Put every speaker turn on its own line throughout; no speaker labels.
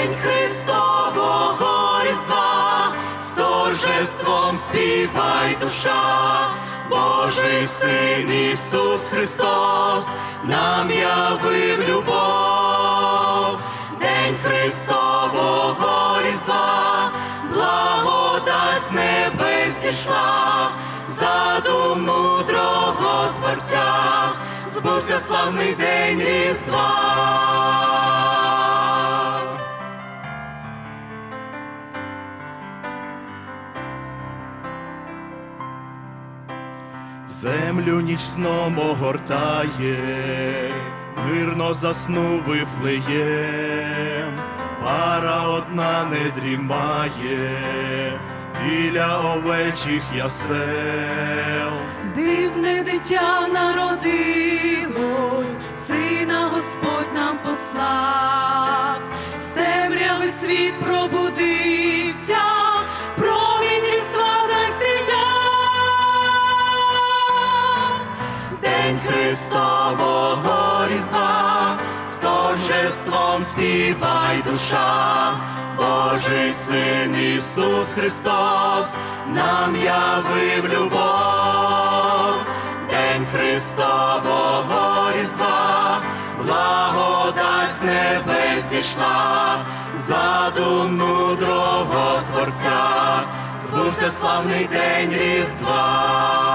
День Христового Різдва, з торжеством співай душа, Божий Син Ісус Христос нам явив любов, День Христового Різдва, благодать з небес зійшла, задум мудрого Творця, збувся славний день Різдва.
Землю ніч сном огортає, мирно заснув вифлеєм, пара одна не дрімає, біля овечих ясел.
Дивне дитя народилось, сина Господь нам послав, з темряви світ пробудився, День Христового Різдва, з торжеством співай душа, Божий Син Ісус Христос нам явив любов, День Христового Різдва, благодать з небес зійшла, задум мудрого Творця, збувся славний день Різдва.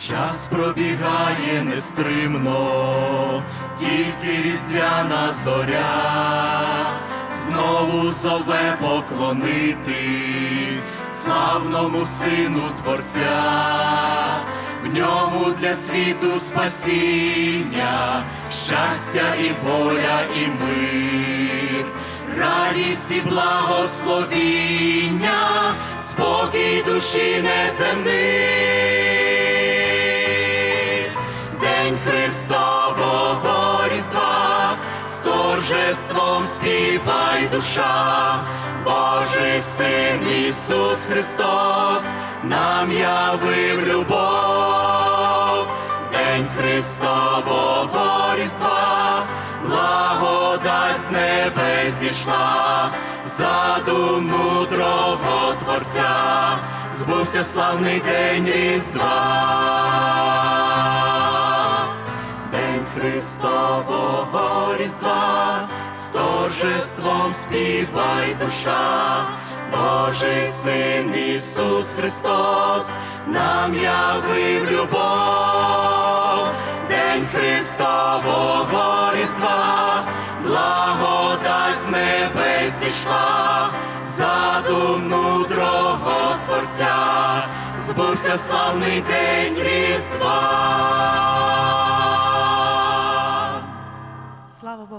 Час пробігає нестримно, тільки різдвяна зоря, знову зове поклонитись славному сину Творця, в ньому для світу спасіння, щастя і воля, і мир, радість і благословіння, спокій душі неземний. Торжеством співай душа, Божий Син Ісус Христос нам явив любов, День Христового Різдва, благодать з небес зійшла, задум мудрого Творця, збувся славний день Різдва. Христового Різдва, з торжеством співай душа, Божий Син Ісус Христос нам явив любов, День Христового Різдва, благодать з небес зійшла, задум мудрого Творця, збувся славний день Різдва.
Слава Богу.